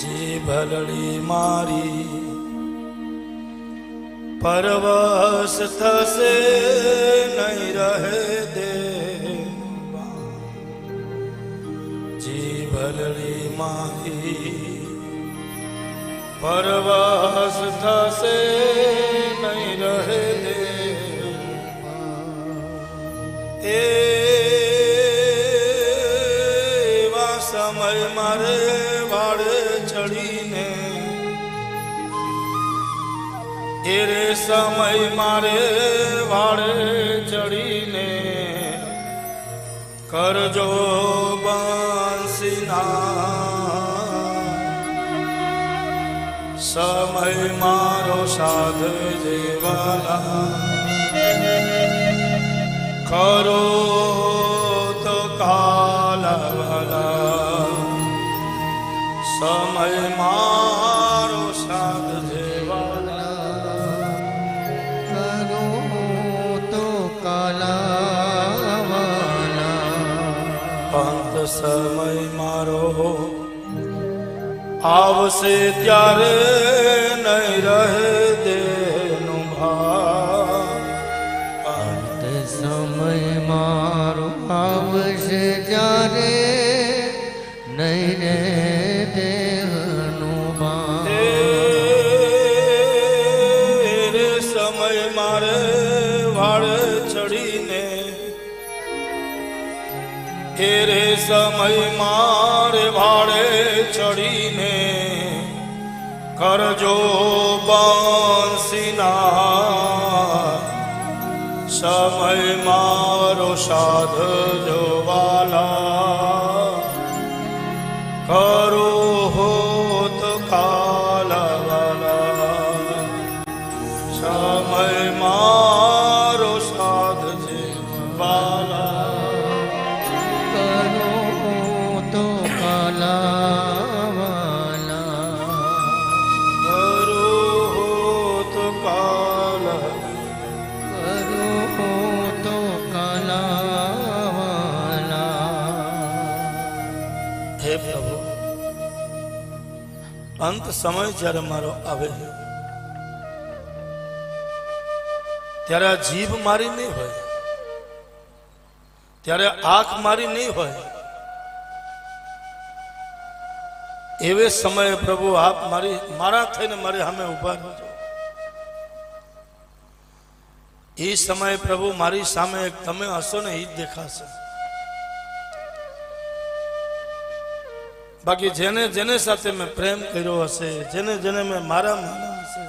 જી ભલડી મારી પરવશ થશે નહીં રહે દે. જી ભલડી મારી પરવશ થશે સમય મારે વાળે ચડીને. એરે સમય મારે વાળે ચડીને. કરજો બંસીના. સમય મારો સાધ જેવાલા કરો સમય મારો સાધ જેવાલા કરો તો કાલાવાલા પંત સમય મારો આવશે ત્યારે નહીં રહે દેનું ભાવ અંત સમય મારો આવશે જ્યારે એ રે સમય મારે ભાડે ચડીને કરજો બંસીના. સમય મારો સાધ જોવાલા. કરો હોત કાલવાલા. સમય મારો સાધ વાલા હે પ્રભુ. અંત સમય જ્યારે મારો આવે ત્યારે આ જીભ મારી નહીં હોય, ત્યારે આંખ મારી નહીં હોય, એવે સમયે પ્રભુ આપ મારી, મારા થઈને મારી સામે ઊભા રહેજો એ સમયે પ્રભુ મારી સામે તમે હશો ને એ જ દેખાશે. બાકી જેને જેને સાથે મેં પ્રેમ કર્યો હશે, જેને જેને મેં મારા માના હશે,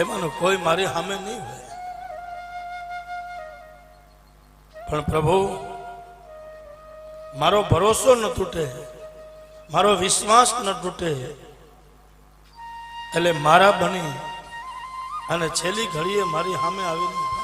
એમાંનું કોઈ મારી સામે નહીં હોય. પણ પ્રભુ, મારો ભરોસો ન તૂટે, મારો વિશ્વાસ ન તૂટે, એટલે મારા બની અને છેલ્લી ઘડીએ મારી સામે આવીને